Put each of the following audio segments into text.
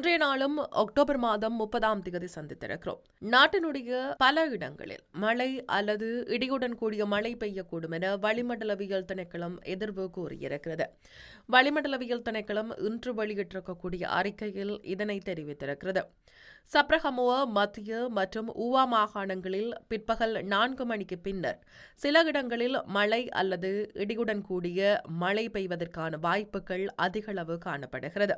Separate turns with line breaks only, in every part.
இன்றைய நாளும் அக்டோபர் மாதம் முப்பதாம் தேதி சந்தித்திருக்கிறோம். நாட்டினுடைய பல இடங்களில் மழை அல்லது இடியுடன் கூடிய மழை பெய்யக்கூடும் என வளிமண்டலவியல் திணைக்களம் எதிர்வு கூறியிருக்கிறது. வளிமண்டலவியல் திணைக்களம் இன்று வெளியிட்டிருக்கக்கூடிய அறிக்கையில் இதனை தெரிவித்திருக்கிறது. சப்ரஹமுவ மத்திய மற்றும் ஊவா மாகாணங்களில் பிற்பகல் நான்கு மணிக்கு பின்னர் சில இடங்களில் மழை அல்லது இடியுடன் கூடிய மழை பெய்வதற்கான வாய்ப்புகள் அதிகளவு காணப்படுகிறது.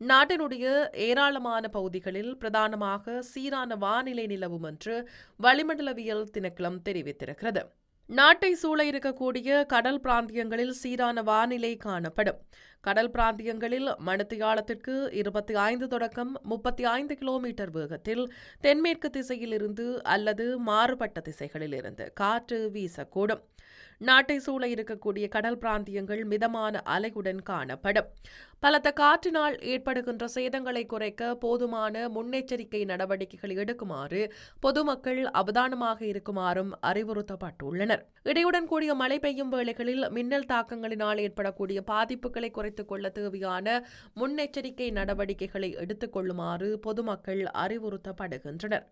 நாட்டினுடைய ஏராளமான பகுதிகளில் பிரதானமாக சீரான வானிலை நிலவும் என்று வளிமண்டலவியல் திணைக்களம் தெரிவித்திருக்கிறது. நாட்டை சூழ இருக்கக்கூடிய கடல் பிராந்தியங்களில் சீரான வானிலை காணப்படும். கடல் பிராந்தியங்களில் மணித்தியாலத்திற்கு இருபத்தி ஐந்து தொடக்கம் முப்பத்தி ஐந்து கிலோமீட்டர் வேகத்தில் தென்மேற்கு திசையிலிருந்து அல்லது மாறுபட்ட திசைகளிலிருந்து காற்று வீசக்கூடும். நாட்டை சூழ இருக்கக்கூடிய கடல் பிராந்தியங்கள் மிதமான அலையுடன் காணப்படும். பலத்த காற்றினால் ஏற்படுகின்ற சேதங்களை குறைக்க போதுமான முன்னெச்சரிக்கை நடவடிக்கைகள் எடுக்குமாறு பொதுமக்கள் அவதானமாக இருக்குமாறும் அறிவுறுத்தப்பட்டுள்ளனர். இடையுடன் கூடிய மழை பெய்யும் வேளைகளில் மின்னல் தாக்கங்களினால் ஏற்படக்கூடிய பாதிப்புகளை குறை குறைத்துக் கொள்ள தேவையான முன்னெச்சரிக்கை நடவடிக்கைகளை எடுத்துக் கொள்ளுமாறு பொதுமக்கள் அறிவுறுத்தப்படுகின்றனர்.